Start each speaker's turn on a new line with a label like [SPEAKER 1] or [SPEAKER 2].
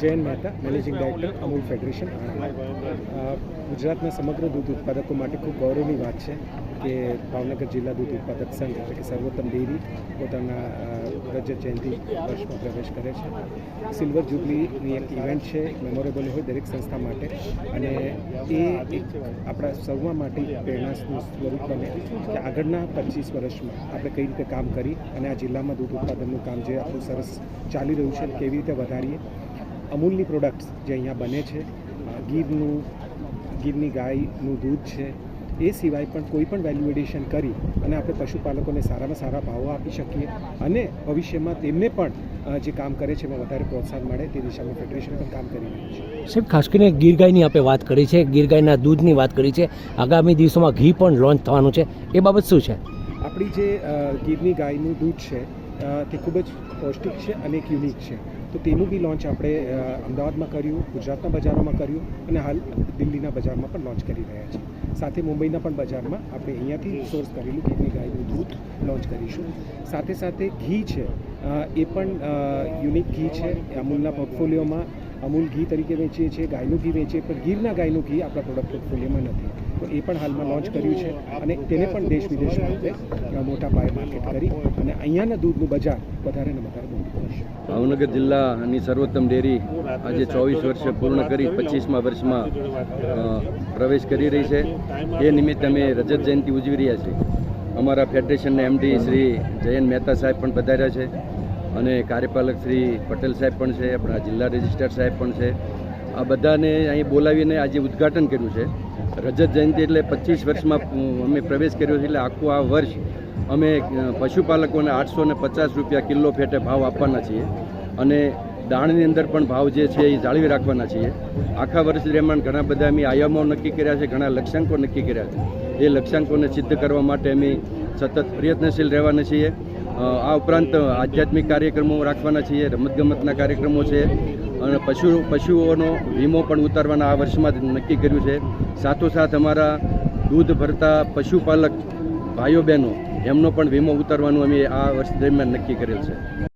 [SPEAKER 1] Jayant Mehta managing director Amul federation. ગુજરાતના સમગ્ર દૂધ ઉત્પાદકો માટે ખૂબ ગૌરવની વાત છે કે ભાવનગર જિલ્લા દૂધ ઉત્પાદક સંઘ, એટલે કે સર્વોત્તમ ડેરી, પોતાના રજત જયંતિ વર્ષમાં પ્રવેશ કરે છે સિલ્વર જુબલીની એક ઇવેન્ટ છે, મેમોરેબલ હોય દરેક સંસ્થા માટે અને એ આપણા સૌના માટે પ્રેરણાનું સ્વરૂપ બને કે આગળના પચીસ વર્ષમાં આપણે કઈ રીતે કામ કરી અને આ જિલ્લામાં દૂધ ઉત્પાદનનું કામ જે આપણું સરસ ચાલી રહ્યું છે કેવી રીતે વધારીએ અમૂલની પ્રોડક્ટ્સ જે અહીંયા બને છે ગીરનું ગીરની ગાયનું દૂધ છે એ સિવાય પણ કોઈ પણ વેલ્યુ એડિશન કરી અને આપણે પશુપાલકોને સારામાં સારા ભાવો આપી શકીએ અને ભવિષ્યમાં તેમને પણ જે કામ કરે છે એમાં વધારે પ્રોત્સાહન મળે તે દિશામાં ફેડરેશન પણ કામ કરી રહ્યું છે.
[SPEAKER 2] સાહેબ ખાસ કરીને ગીર ગાયની આપણે વાત કરી છે ગીર ગાયના દૂધની વાત કરી છે. આગામી દિવસોમાં ઘી પણ લોન્ચ થવાનું છે. એ બાબત શું છે?
[SPEAKER 1] આપણી જે ગીરની ગાયનું દૂધ છે તે ખૂબ જ પૌષ્ટિક છે અને એક યુનિક છે. તો તેનું બી લોન્ચ આપણે અમદાવાદમાં કર્યું, ગુજરાતના બજારોમાં કર્યું અને હાલ દિલ્હીના બજારમાં પણ લોન્ચ કરી રહ્યા છીએ. સાથે મુંબઈના પણ બજારમાં આપણે અહીંયાથી સોર્સ કરેલું ઘીની ગાયનું દૂધ લોન્ચ કરીશું. સાથે સાથે ઘી છે એ પણ યુનિક ઘી છે. અમૂલના પોર્ટફોલિયોમાં અમૂલ ઘી તરીકે વેચીએ છીએ, ગાયનું ઘી વેચીએ, પણ ગીરના ગાયનું ઘી આપણા પ્રોડક્ટ પોર્ટફોલિયોમાં નથી. તો એ પણ હાલમાં લોન્ચ કર્યું છે અને તેને પણ દેશ વિદેશમાં આપણે મોટા પાયે માર્કેટ કરી અને અહીંયાના દૂધનું બજાર વધારે ને વધારે મોટું
[SPEAKER 3] ભાવનગર જિલ્લાની સર્વોત્તમ ડેરી આજે ચોવીસ વર્ષ પૂર્ણ કરી, પચીસમા વર્ષમાં પ્રવેશ કરી રહી છે. એ નિમિત્તે અમે રજત જયંતિ ઉજવી રહ્યા છીએ. અમારા ફેડરેશનના એમડી શ્રી જયંત મહેતા સાહેબ પણ પધાર્યા છે. અને કાર્યપાલક શ્રી પટેલ સાહેબ પણ છે, આપણા જિલ્લા રજિસ્ટ્રાર સાહેબ પણ છે. આ બધાને અહીં બોલાવીને આજે ઉદ્ઘાટન કર્યું છે. રજત જયંતિ એટલે પચીસ વર્ષમાં અમે પ્રવેશ કર્યો છે એટલે આખું આ વર્ષ અમે પશુપાલકોને આઠસો ને પચાસ રૂપિયા કિલો ફેટે ભાવ આપવાના છીએ. અને દાણની અંદર પણ ભાવ જે છે એ જાળવી રાખવાના છીએ. આખા વર્ષ દરમિયાન ઘણા બધા અમે આયામો નક્કી કર્યા છે, ઘણા લક્ષ્યાંકો નક્કી કર્યા છે. એ લક્ષ્યાંકોને સિદ્ધ કરવા માટે અમે સતત પ્રયત્નશીલ રહેવાના છીએ. આ ઉપરાંત આધ્યાત્મિક કાર્યક્રમો રાખવાના છીએ, રમતગમતના કાર્યક્રમો છે, અને પશુ, પશુઓનો વીમો પણ ઉતારવાના આ વર્ષમાં નક્કી કર્યું છે. સાથોસાથ અમારા દૂધ ભરતા પશુપાલક ભાઈઓ બહેનો, એમનો પણ વીમો ઉતારવાનું અમે આ વર્ષ દરમિયાન નક્કી કરેલ છે.